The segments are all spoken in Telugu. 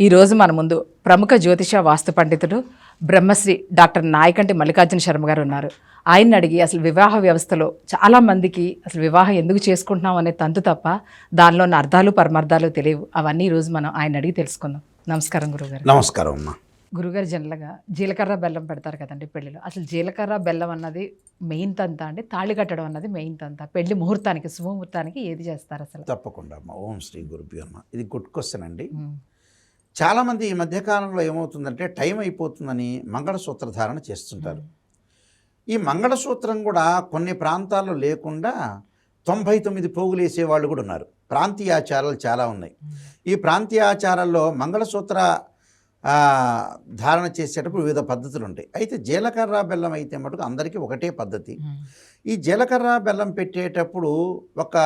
ఈరోజు మన ముందు ప్రముఖ జ్యోతిష వాస్తు పండితుడు బ్రహ్మశ్రీ డాక్టర్ నాయకంటి మల్లికార్జున శర్మ గారు ఉన్నారు. ఆయన్ని అడిగి అసలు వివాహ వ్యవస్థలో చాలా మందికి అసలు వివాహం ఎందుకు చేసుకుంటున్నాం అనే తంతు తప్ప దానిలో ఉన్న అర్థాలు పరమార్థాలు తెలియవు. అవన్నీ ఈరోజు మనం ఆయన అడిగి తెలుసుకుందాం. నమస్కారం గురుగారు. నమస్కారం అమ్మా. గురుగారు జనరల్గా జీలకర్ర బెల్లం పెడతారు కదండి పెళ్ళిలో అసలు జీలకర్ర బెల్లం అన్నది మెయిన్ తంత అండి. తాళి కట్టడం అన్నది మెయిన్ తంత. పెళ్ళి ముహూర్తానికి శుభముహూర్తానికి ఏది చేస్తారు అసలు? తప్పకుండా అమ్మా. ఓం శ్రీ గురుభ్యో అమ్మ ఇది గుడ్ క్వశ్చన్ అండి. చాలామంది ఈ మధ్యకాలంలో ఏమవుతుందంటే టైం అయిపోతుందని మంగళసూత్ర ధారణ చేస్తుంటారు ఈ మంగళసూత్రం కూడా కొన్ని ప్రాంతాల్లో లేకుండా తొంభై తొమ్మిది పోగులు వేసేవాళ్ళు కూడా ఉన్నారు. ప్రాంతీయ ఆచారాలు చాలా ఉన్నాయి. ఈ ప్రాంతీయ ఆచారాల్లో మంగళసూత్ర ధారణ చేసేటప్పుడు వివిధ పద్ధతులు ఉంటాయి. అయితే జీలకర్ర బెల్లం అయితే మటుకు అందరికీ ఒకటే పద్ధతి. ఈ జీలకర్ర బెల్లం పెట్టేటప్పుడు ఒక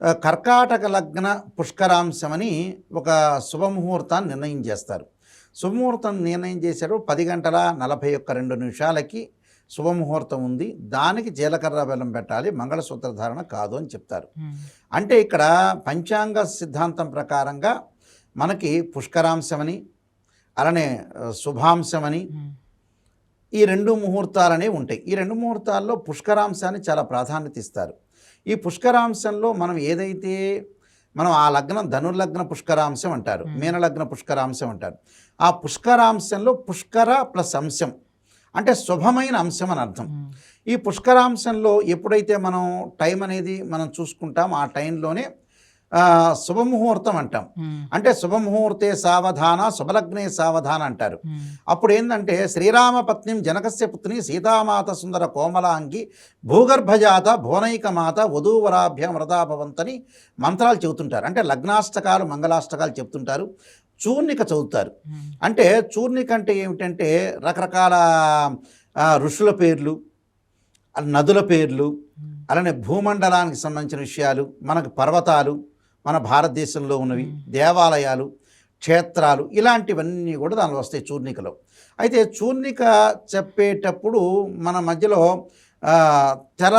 కర్కాటక లగ్న పుష్కరాంశమని ఒక శుభముహూర్తాన్ని నిర్ణయం చేస్తారు. శుభముహూర్తం నిర్ణయం చేశారు పది గంటల నలభై ఒక్క రెండు నిమిషాలకి శుభముహూర్తం ఉంది. దానికి జీలకర్ర బెల్లం పెట్టాలి మంగళసూత్ర ధారణ కాదు అని చెప్తారు. అంటే ఇక్కడ పంచాంగ సిద్ధాంతం ప్రకారంగా మనకి పుష్కరాంశమని అలానే శుభాంశమని ఈ రెండు ముహూర్తాలనే ఉంటాయి. ఈ రెండు ముహూర్తాల్లో పుష్కరాంశాన్ని చాలా ప్రాధాన్యత ఇస్తారు. ఈ పుష్కరాంశంలో మనం ఏదైతే మనం ఆ లగ్నం ధనుర్లగ్న పుష్కరాంశం అంటారు. మీనలగ్న పుష్కరాంశం అంటారు. ఆ పుష్కరాంశంలో పుష్కర ప్లస్ అంశం అంటే శుభమైన అంశం అని అర్థం. ఈ పుష్కరాంశంలో ఎప్పుడైతే మనం టైం అనేది మనం చూసుకుంటాం ఆ టైంలోనే శుభముహూర్తం అంటాం. అంటే శుభముహూర్తే సావధాన శుభలగ్నే సావధాన అంటారు. అప్పుడు ఏంటంటే శ్రీరామ పత్నిం జనకస్య పుత్ని సీతామాత సుందర కోమలాంగి భూగర్భజాత భువనైకమాత వధూవరాభ్యం వ్రతాభవంతని మంత్రాలు చెబుతుంటారు. అంటే లగ్నాష్టకాలు మంగళాష్టకాలు చెప్తుంటారు చూర్ణిక చదువుతారు. అంటే చూర్ణిక అంటే ఏమిటంటే రకరకాల ఋషుల పేర్లు నదుల పేర్లు అలానే భూమండలానికి సంబంధించిన విషయాలు మనకు పర్వతాలు మన భారతదేశంలో ఉన్నవి దేవాలయాలు క్షేత్రాలు ఇలాంటివన్నీ కూడా దానిలో వస్తాయి చూర్ణికలో. అయితే చూర్ణిక చెప్పేటప్పుడు మన మధ్యలో తెర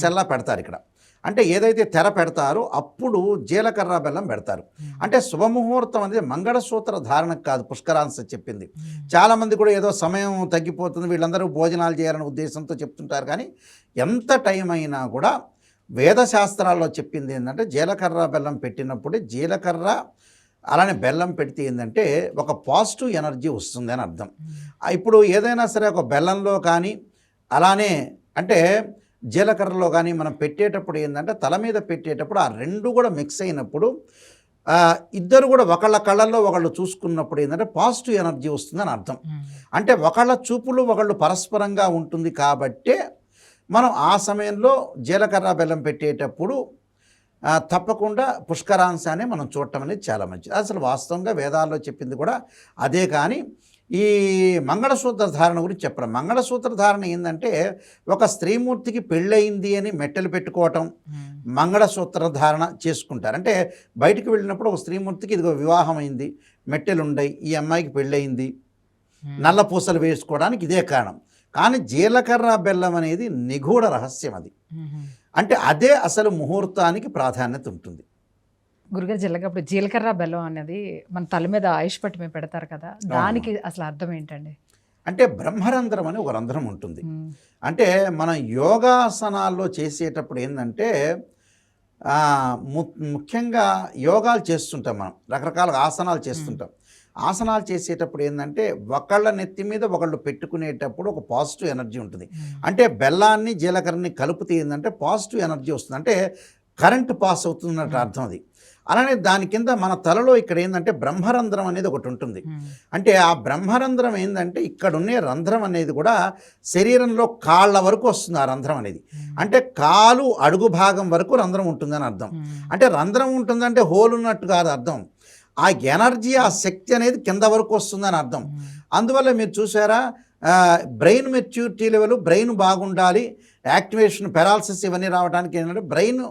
సెల్ల పెడతారు ఇక్కడ. అంటే ఏదైతే తెర పెడతారో అప్పుడు జీలకర్ర బెల్లం పెడతారు. అంటే శుభముహూర్తం అనేది మంగళసూత్ర ధారణకు కాదు పుష్కరాంశ చెప్పింది. చాలామంది కూడా ఏదో సమయం తగ్గిపోతుంది వీళ్ళందరూ భోజనాలు చేయాలనే ఉద్దేశంతో చెప్తుంటారు కానీ ఎంత టైం అయినా కూడా వేదశాస్త్రాల్లో చెప్పింది ఏంటంటే జీలకర్ర బెల్లం పెట్టినప్పుడే జీలకర్ర అలానే బెల్లం పెడితే ఏంటంటే ఒక పాజిటివ్ ఎనర్జీ వస్తుంది అని అర్థం. ఇప్పుడు ఏదైనా సరే ఒక బెల్లంలో కానీ అలానే అంటే జీలకర్రలో కానీ మనం పెట్టేటప్పుడు ఏంటంటే తల మీద పెట్టేటప్పుడు ఆ రెండు కూడా మిక్స్ అయినప్పుడు ఇద్దరు కూడా ఒకళ్ళ కళ్ళల్లో ఒకళ్ళు చూసుకున్నప్పుడు ఏంటంటే పాజిటివ్ ఎనర్జీ వస్తుందని అర్థం. అంటే ఒకళ్ళ చూపులు ఒకళ్ళు పరస్పరంగా ఉంటుంది కాబట్టే మనం ఆ సమయంలో జీలకర్ర బెల్లం పెట్టేటప్పుడు తప్పకుండా పుష్కరాంశాన్ని మనం చూడటం అనేది చాలా మంచిది. అసలు వాస్తవంగా వేదాల్లో చెప్పింది కూడా అదే కానీ ఈ మంగళసూత్ర ధారణ గురించి చెప్పడం మంగళసూత్ర ధారణ ఏంటంటే ఒక స్త్రీమూర్తికి పెళ్ళయింది అని మెట్టెలు పెట్టుకోవటం మంగళసూత్ర ధారణ చేసుకుంటారు. అంటే బయటికి వెళ్ళినప్పుడు ఒక స్త్రీమూర్తికి ఇదిగో వివాహం అయింది మెట్టెలు ఉన్నాయి ఈ అమ్మాయికి పెళ్ళయింది నల్ల పూసలు వేసుకోవడానికి ఇదే కారణం. కానీ జీలకర్ర బెల్లం అనేది నిగూఢ రహస్యం అది. అంటే అదే అసలు ముహూర్తానికి ప్రాధాన్యత ఉంటుంది. గురుగారు జిల్లగా ఇప్పుడు జీలకర్ర బెల్లం అనేది మన తల మీద ఆయుష్ పట్టి మీద పెడతారు కదా దానికి అసలు అర్థం ఏంటండి? అంటే బ్రహ్మరంధ్రం అని ఒక రంధ్రం ఉంటుంది. అంటే మనం యోగాసనాల్లో చేసేటప్పుడు ఏంటంటే ముఖ్యంగా యోగాలు చేస్తుంటాం మనం. రకరకాల ఆసనాలు చేస్తుంటాం. ఆసనాలు చేసేటప్పుడు ఏంటంటే ఒకళ్ళ నెత్తి మీద ఒకళ్ళు పెట్టుకునేటప్పుడు ఒక పాజిటివ్ ఎనర్జీ ఉంటుంది. అంటే బెల్లాన్ని జీలకర్రని కలిపితే ఏంటంటే పాజిటివ్ ఎనర్జీ వస్తుంది. అంటే కరెంట్ పాస్ అవుతున్నట్టు అర్థం అది. అలానే దాని కింద మన తలలో ఇక్కడ ఏంటంటే బ్రహ్మరంధ్రం అనేది ఒకటి ఉంటుంది. అంటే ఆ బ్రహ్మరంధ్రం ఏంటంటే ఇక్కడ ఉండే రంధ్రం అనేది కూడా శరీరంలో కాళ్ళ వరకు వస్తుంది ఆ రంధ్రం అనేది. అంటే కాలు అడుగు భాగం వరకు రంధ్రం ఉంటుందని అర్థం. అంటే రంధ్రం ఉంటుందంటే హోల్ ఉన్నట్టు కాదు అర్థం. ఆ ఎనర్జీ ఆ శక్తి అనేది కింద వరకు వస్తుందని అర్థం. అందువల్ల మీరు చూసారా బ్రెయిన్ మెచ్యూరిటీ లెవెల్ బ్రెయిన్ బాగుండాలి యాక్టివేషన్ పెరాలసిస్ ఇవన్నీ రావడానికి ఏంటంటే బ్రెయిన్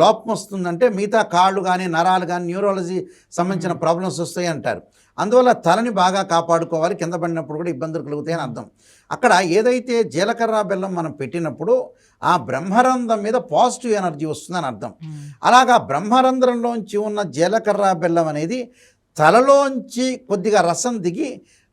లోపం వస్తుందంటే మిగతా కాళ్ళు కానీ నరాలు కానీ న్యూరాలజీ సంబంధించిన ప్రాబ్లమ్స్ వస్తాయి అంటారు. అందువల్ల తలని బాగా కాపాడుకోవాలి కింద పడినప్పుడు కూడా ఇబ్బందులు కలుగుతాయని అర్థం. అక్కడ ఏదైతే జీలకర్ర బెల్లం మనం పెట్టినప్పుడు ఆ బ్రహ్మరంధ్రం మీద పాజిటివ్ ఎనర్జీ వస్తుందని అర్థం. అలాగా బ్రహ్మరంధ్రంలోంచి ఉన్న జీలకర్ర బెల్లం అనేది తలలోంచి కొద్దిగా రసం దిగి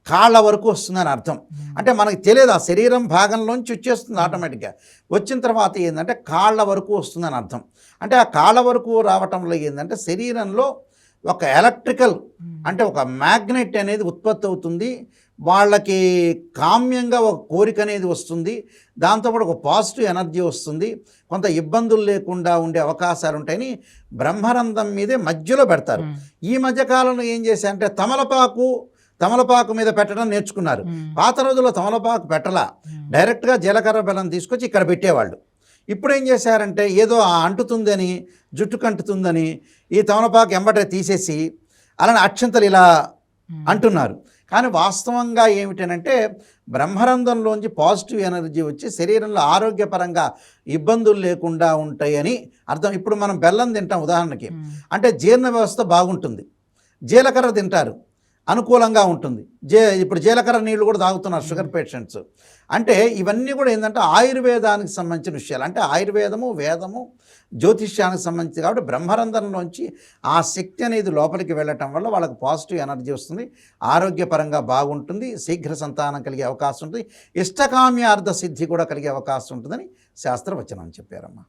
కాళ్ళ వరకు వస్తుందని అర్థం. అంటే మనకి తెలియదు ఆ శరీరం భాగంలోంచి వచ్చేస్తుంది ఆటోమేటిక్గా వచ్చిన తర్వాత ఏంటంటే కాళ్ళ వరకు వస్తుందని అర్థం. అంటే ఆ కాళ్ళ వరకు రావటంలో ఏంటంటే శరీరంలో ఒక ఎలక్ట్రికల్ అంటే ఒక మ్యాగ్నెట్ అనేది ఉత్పత్తి అవుతుంది. వాళ్ళకి కామ్యంగా ఒక కోరిక అనేది వస్తుంది. దాంతోపాటు ఒక పాజిటివ్ ఎనర్జీ వస్తుంది. కొంత ఇబ్బందులు లేకుండా ఉండే అవకాశాలు ఉంటాయని బ్రహ్మరంధం మీదే మధ్యలో పెడతారు. ఈ మధ్యకాలంలో ఏం చేశారంటే తమలపాకు తమలపాకు మీద పెట్టడం నేర్చుకున్నారు. పాత రోజుల్లో తమలపాకు పెట్టలా. డైరెక్ట్గా జీలకర్ర బెల్లం తీసుకొచ్చి ఇక్కడ పెట్టేవాళ్ళు. ఇప్పుడు ఏం చేశారంటే ఏదో ఆ అంటుతుందని జుట్టుకు అంటుతుందని ఈ తమలపాకు ఎంబటే తీసేసి అలానే అక్షంతలు ఇలా అంటున్నారు. కానీ వాస్తవంగా ఏమిటనంటే బ్రహ్మరంధంలోంచి పాజిటివ్ ఎనర్జీ వచ్చి శరీరంలో ఆరోగ్యపరంగా ఇబ్బందులు లేకుండా ఉంటాయని అర్థం. ఇప్పుడు మనం బెల్లం తింటాం ఉదాహరణకి. అంటే జీర్ణ వ్యవస్థ బాగుంటుంది. జీలకర్ర తింటారు. అనుకూలంగా ఉంటుంది. జే ఇప్పుడు జీలకర్ర నీళ్ళు కూడా తాగుతున్నారు షుగర్ పేషెంట్స్. అంటే ఇవన్నీ కూడా ఏంటంటే ఆయుర్వేదానికి సంబంధించిన విషయాలు. అంటే ఆయుర్వేదము వేదము జ్యోతిష్యానికి సంబంధించి కాబట్టి బ్రహ్మరంధ్రంలోంచి ఆ శక్తి అనేది లోపలికి వెళ్ళటం వల్ల వాళ్ళకి పాజిటివ్ ఎనర్జీ వస్తుంది. ఆరోగ్యపరంగా బాగుంటుంది. శీఘ్ర సంతానం కలిగే అవకాశం ఉంటుంది. ఇష్టకామ్యార్థ సిద్ధి కూడా కలిగే అవకాశం ఉంటుందని శాస్త్రవచనం చెప్పారమ్మా.